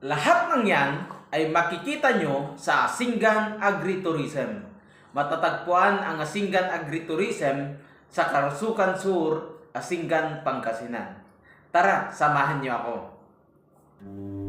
Lahat ng yan ay makikita nyo sa Asingan Agritourism. Matatagpuan ang Asingan Agritourism sa Karasukan Sur, Asingan, Pangasinan. Tara, samahan nyo ako. Ipatawag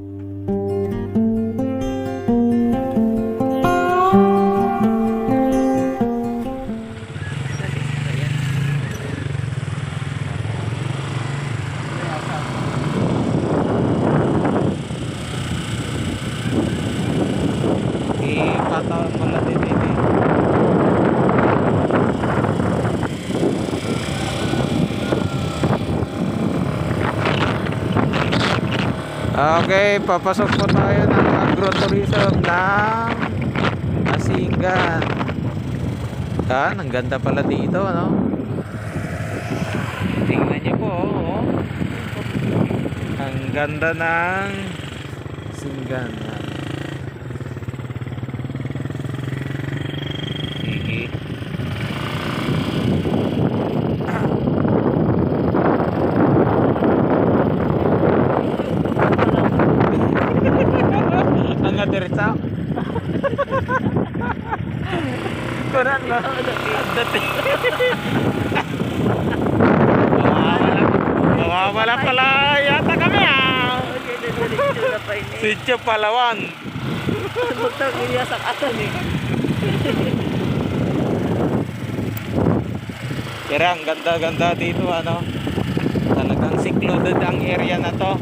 Okay, papasok po tayo ng agrotourism ng Asingan. Yan, ang ganda pala dito, ano? Tingnan niyo po, oh. Ang ganda ng Asingan. Yan. Sige. Ang adiretsa. Kuran na. Dati. Mawawala pala yata kami ah. Sityo Palawan. Butang iya sa asan eh. Pero ang ganda-ganda dito ano. Talagang secluded ang area na to.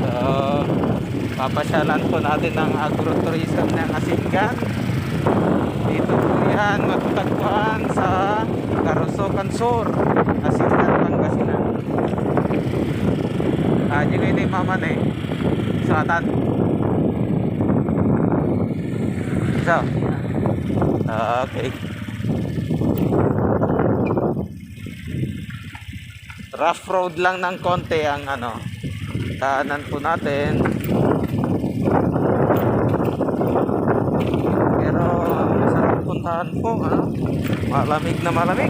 So, papasyalan po natin ang agrotourism ng Asingan. Yan matatagpuan sa Karusokan Sur, Asingan, Pangasinan. Ah, yung ini maman eh. Selatan. So, okay. rough road lang ng konti ang ano daanan po natin pero masarap puntahan po ano? malamig na malamig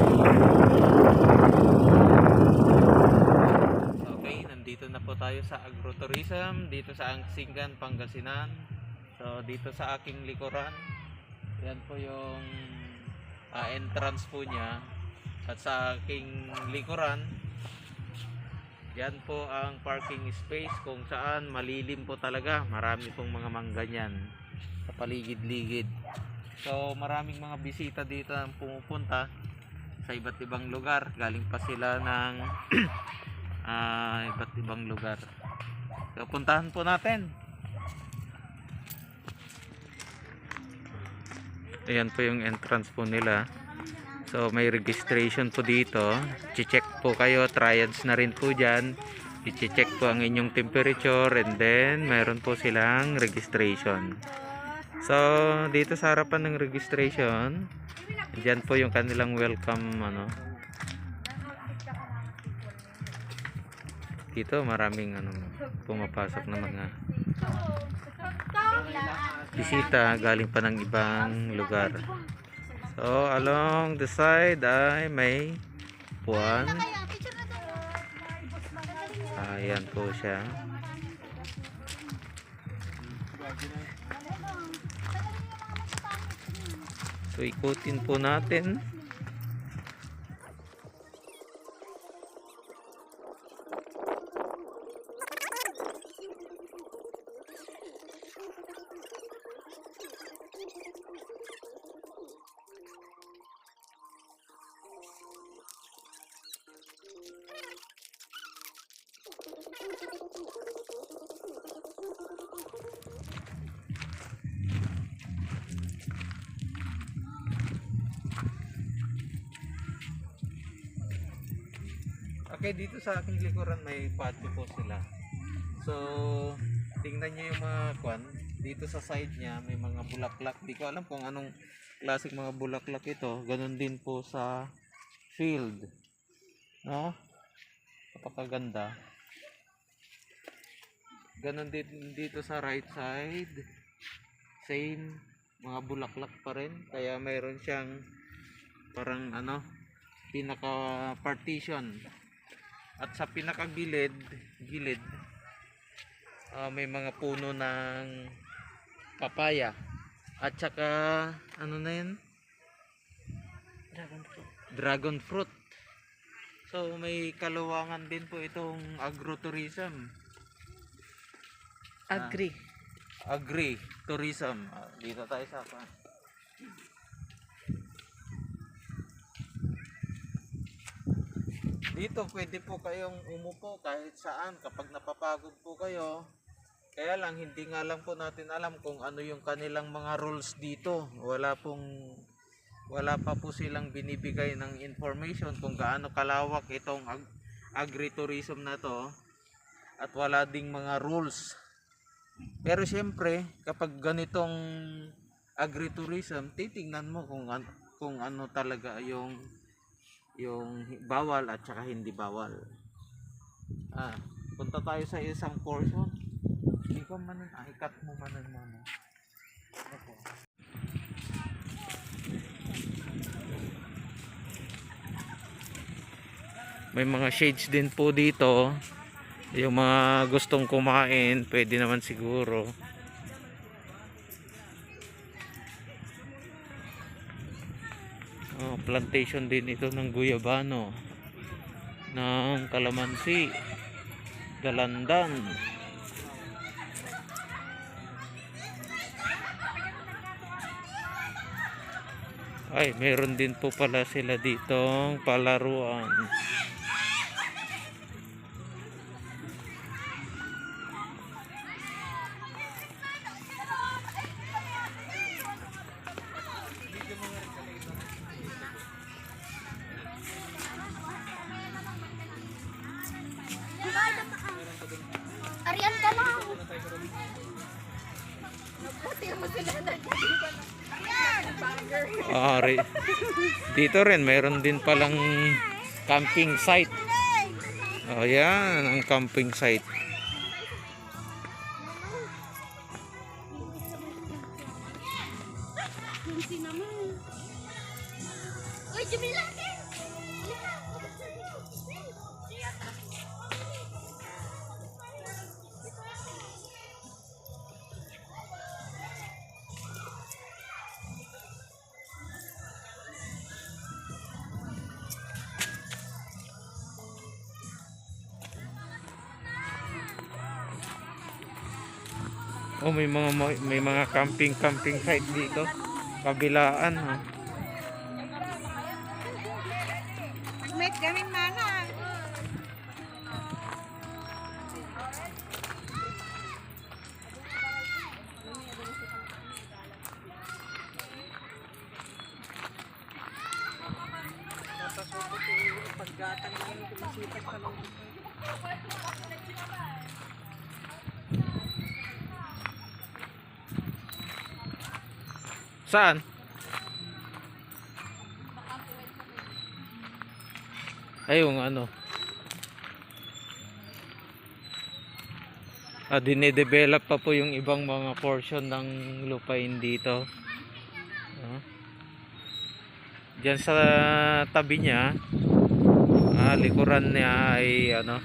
okay nandito na po tayo sa agrotourism dito sa Angsingan, Pangasinan so dito sa aking likuran yan po yung ah, entrance po niya at sa aking likuran yan po ang parking space kung saan malilim po talaga. Marami pong mga mangganyan sa paligid-ligid. So maraming mga bisita dito ang pumupunta sa iba't ibang lugar. Galing pa sila ng ah, iba't ibang lugar. So puntahan po natin. Ayan po yung entrance po nila. So may registration po dito. I-check po kayo, triads na rin po diyan. I-check po ang inyong temperature and then mayroon po silang registration. So dito sa harapan ng registration, diyan po yung kanilang welcome ano. Dito maraming ano pumapasok na mga bisita galing pa ng ibang lugar. So, along the side ay may puwan. Ayan po siya. So, ikutin po natin. Okay, dito sa aking likuran may patio po sila. So, tingnan niyo yung mga kwan. Dito sa side niya may mga bulaklak. Di ko alam kung anong klaseng mga bulaklak ito. Ganon din po sa field. No? Napakaganda. Ganon din dito sa right side. Same mga bulaklak pa rin. Kaya mayroon siyang parang ano pinaka partition at sa pinakagilid gilid Ah, may mga puno ng papaya. At saka, ano na yun? Dragon fruit. Dragon fruit. So, may kaluwangan din po itong agrotourism. Agri. Agri-tourism. Ah, dito tayo sa pa. Dito pwede po kayong umupo kahit saan kapag napapagod po kayo. Kaya lang hindi nga lang po natin alam kung ano yung kanilang mga rules dito. Wala pong wala pa po silang binibigay ng information kung gaano kalawak itong ag- agritourism na to at wala ding mga rules. Pero siyempre, kapag ganitong agritourism, titingnan mo kung an- kung ano talaga yung yung bawal at saka hindi bawal. Ah, punta tayo sa isang portion. Ikaw man ah, ikat mo man muna. Okay. May mga shades din po dito. Yung mga gustong kumain, pwede naman siguro. Plantation din ito ng guyabano. Ng kalamansi. Dalandan. Ay, meron din po pala sila ditong palaruan. Arian ka na Ah, ri- dito rin meron din palang camping site. Oh, yan ang camping site. Oh, may mga may mga camping camping site dito. Kabilaan, oh. Met gamin mana. Yung paggatang tumasipag pa lang. Saan? Ayun, ano. Ah, dinedevelop pa po yung ibang mga portion ng lupain dito. Ah. Diyan sa tabi niya, ah, likuran niya ay ano,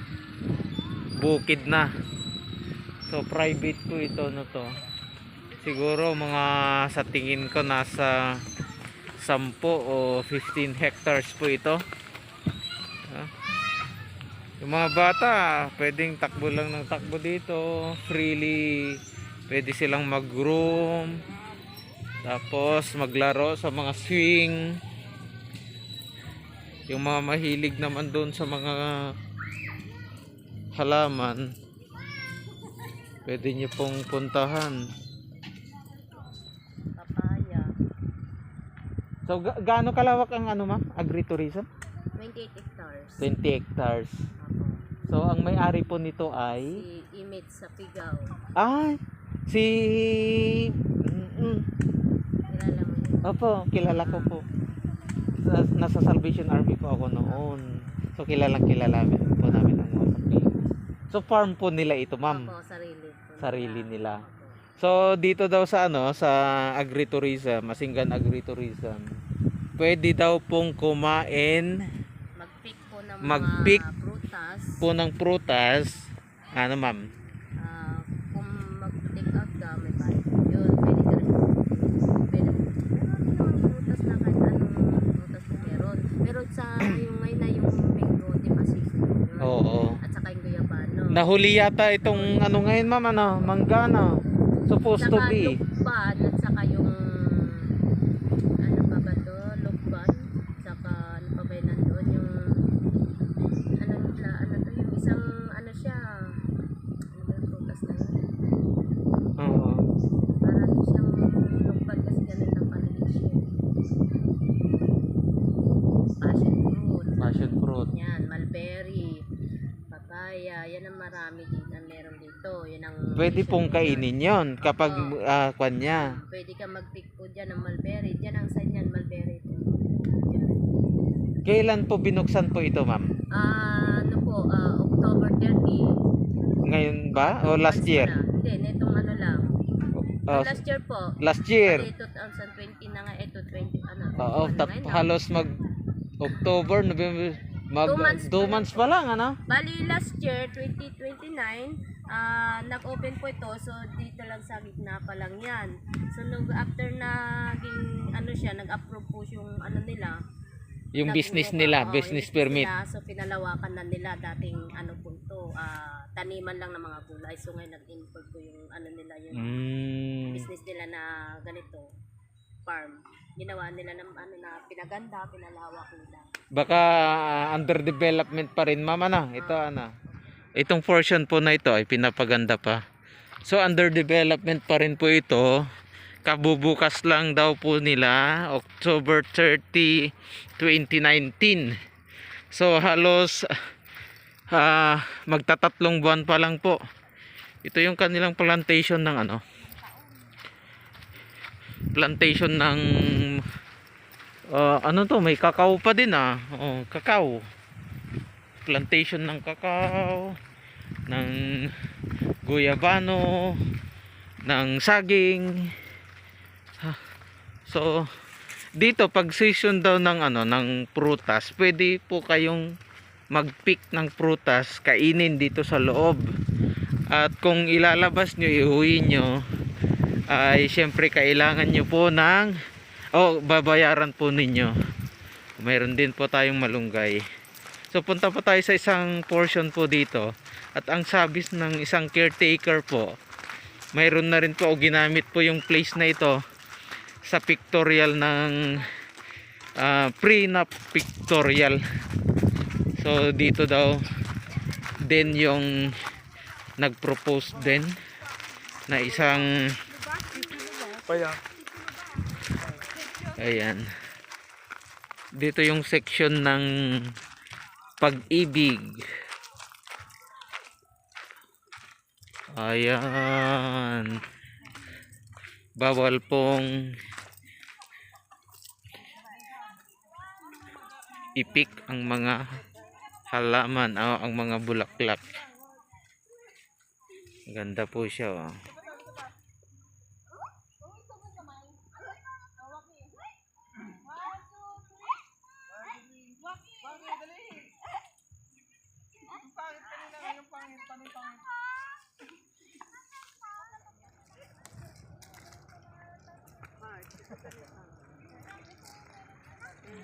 bukid na. So private po ito no to. Siguro mga sa tingin ko nasa 10 o 15 hectares po ito. Yung mga bata, pwedeng takbo lang ng takbo dito. Freely, pwede silang mag-room. Tapos maglaro sa mga swing. Yung mga mahilig naman doon sa mga halaman, pwede nyo pong puntahan. Papaya. So, ga- gaano kalawak ang ano ma? Agritourism? 28 hectares. 20 hectares. So, ang may-ari po nito ay... Si Image sa Pigaw. Ay, si... Mm-mm. Kilala mo yun? Opo, kilala ko po. Sa- nasa Salvation Army po ako noon. So, kilalang kilala po namin ang mga kapatid. So, farm po nila ito, ma'am. Ako, sarili. ko Sarili nila. Ako. So dito daw sa ano sa agritourism, Masingan agritourism. Pwede daw pong kumain mag-pick po ng mag-pick prutas. Po ng prutas. Ano ma'am? Uh, kung mag-take out ka may bayad. Yun, prutas na kahit prutas na sa yung ngayon na yung mango, di ba? Oo. At saka yung guyabano. Nahuli yata itong ano ngayon ma'am ano, mangga no? Supposed to be. lukban at saka yung ano pa ba to? Lukban. Saka ano pa ba yun nandoon yung ano nila, ano to yung isang ano siya ano ba yung prutas na yun? Oo. Parang siyang lukban kasi ganun ang paligid siya. Passion fruit. Passion fruit. Yan, mulberry, papaya, yan ang marami din ang meron dito. Yan ang Pwede pong kainin yon kapag Oo. ah, kwan niya. Pwede ka mag-pick po dyan ng mulberry. Diyan ang sign yan, mulberry. Kailan po binuksan po ito ma'am? Ah, ano po, ah, October 30. Ngayon ba? O last year? na. Hindi, netong ano lang. Oh, last year po. last year. Kasi 2020 na nga, ito 20, ano. Oo, ano tap, ngayon, ah. halos mag October, November, mag Two months two pa months pa lang ano? Bali, last year, 2029, ah nag-open po ito. So, dito lang sa gitna pa lang yan. So, nung after naging, ano siya, nag-approve po yung, ano nila, Yung business nila, oo, business yung permit. nila. so pinalawakan na nila dating ano po ito, ah, taniman lang ng mga gulay. So ngayon nag-import po yung ano nila yung Mm. business nila na ganito farm. Ginawa nila ng ano na pinaganda, pinalawak nila. Baka ah, under development pa rin mama na. Ito ano. Itong portion po na ito ay pinapaganda pa. So under development pa rin po ito. Kabubukas lang daw po nila October 30, 2019. So halos ah, magtatatlong buwan pa lang po. Ito yung kanilang plantation ng ano. Plantation ng Ah, ano to, may kakao pa din ah. Oh, kakao. Plantation ng kakao, ng guyabano, ng saging. So, dito pag season daw ng ano, ng prutas, pwede po kayong mag-pick ng prutas, kainin dito sa loob. At kung ilalabas nyo, iuwi nyo, ay syempre kailangan nyo po ng Oh, babayaran po ninyo. Mayroon din po tayong malunggay. So punta po tayo sa isang portion po dito. At ang sabis ng isang caretaker po, mayroon na rin po o ginamit po yung place na ito sa pictorial ng ah, pre-nap pictorial. So dito daw din yung nag-propose din na isang Ayan. Dito yung section ng pag-ibig. Ayan. Bawal pong ipik ang mga halaman o ang mga bulaklak. Ganda po siya. Oh. Ayan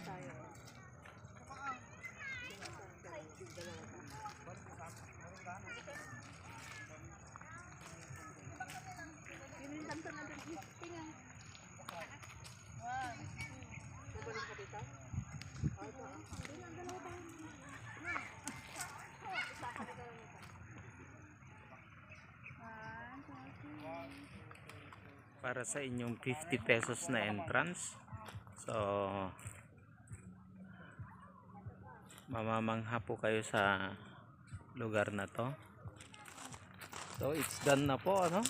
tayo. Para sa inyong 50 pesos na entrance. So mamamangha po kayo sa lugar na to. So it's done na po ano?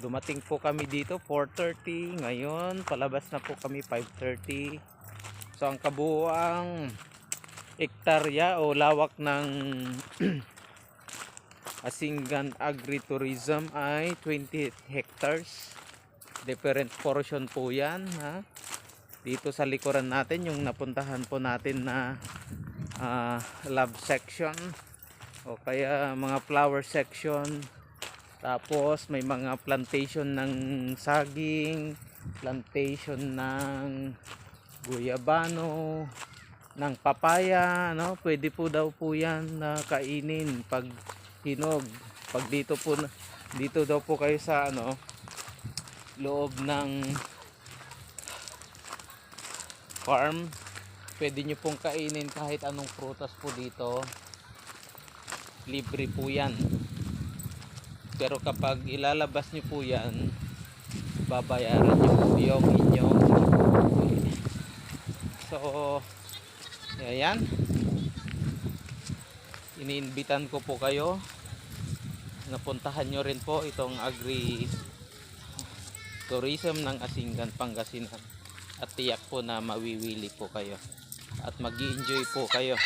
Dumating po kami dito 4.30 ngayon palabas na po kami 5.30 so ang kabuuang ektarya o lawak ng Asingan Agritourism ay 20 hectares. Different portion po yan. Ha? Dito sa likuran natin, yung napuntahan po natin na ah, love section o kaya mga flower section. Tapos may mga plantation ng saging, plantation ng guyabano, ng papaya, no? Pwede po daw po 'yan na kainin pag hinog. Pag dito po dito daw po kayo sa ano loob ng farm, pwede nyo pong kainin kahit anong prutas po dito. Libre po 'yan. Pero kapag ilalabas nyo po 'yan, babayaran nyo po yung inyong So, ayan. Iniinbitan ko po kayo. Napuntahan nyo rin po itong agri tourism ng Asingan, Pangasinan. At tiyak po na mawiwili po kayo. At mag enjoy po kayo.